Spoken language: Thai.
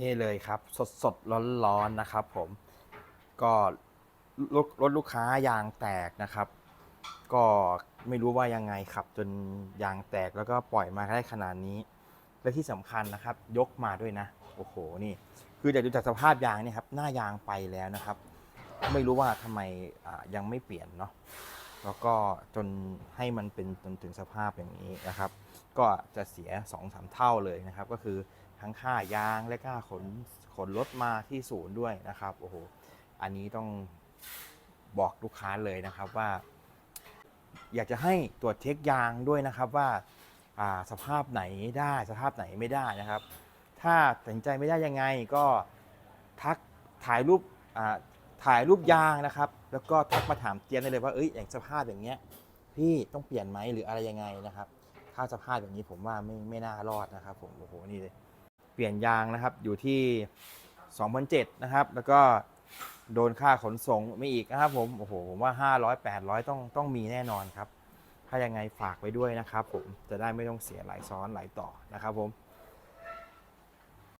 นี่เลยครับ สดสดร้อนร้อนๆนะครับ ผม ก็รถลูกค้ายางแตกนะครับ ก็ไม่รู้ว่ายังไงขับ จนยางแตกแล้วก็ปล่อยมาได้ขนาดนี้ และที่สำคัญนะครับ ยกมาด้วยนะ โอ้โหนี่ คือจากดูจากสภาพยางเนี่ยครับ หน้ายางไปแล้วนะครับ ไม่รู้ว่าทำไมยังไม่เปลี่ยนเนาะแล้วก็จนให้มันเป็นจนถึงสภาพอย่างนี้นะครับ ก็จะเสีย2อสเท่าเลยนะครับ ก็คือ ทั้งค่ายางและค่าขนขนรถมาที่ศูนย์ด้วยนะครับโอ้โหอันนี้ต้องบอกลูกค้าเลยนะครับว่า อยากจะให้ตรวจเช็คยางด้วยนะครับว่าาสภาพไหนได้สภาพไหนไม่ได้นะครับ ถ้าตัดสินใจไม่ได้ยังไงก็ทักถ่ายรูปถ่ายรูปยางนะครับ แล้วก็ทักมาถามเจียนได้เลยว่าเอ้ยอย่างสภาพอย่างเงี้ยพี่ต้องเปลี่ยนไหมหรืออะไรยังไงนะครับ ถ้าสภาพอย่างนี้ผมว่าไม่ไม่น่ารอดนะครับผมโอ้โหนี่เลย ปลี่ยนยางนะครับอยู่ที่2,007นะครับ แล้วก็โดนค่าขนส่งไม่อีกนะครับผมโอ้โหผมว่า 500 800 ต้องต้องมีแน่นอนครับ ถ้ายังไงฝากไว้ด้วยนะครับผมจะได้ไม่ต้องเสียหลายซ้อนหลายต่อนะครับผม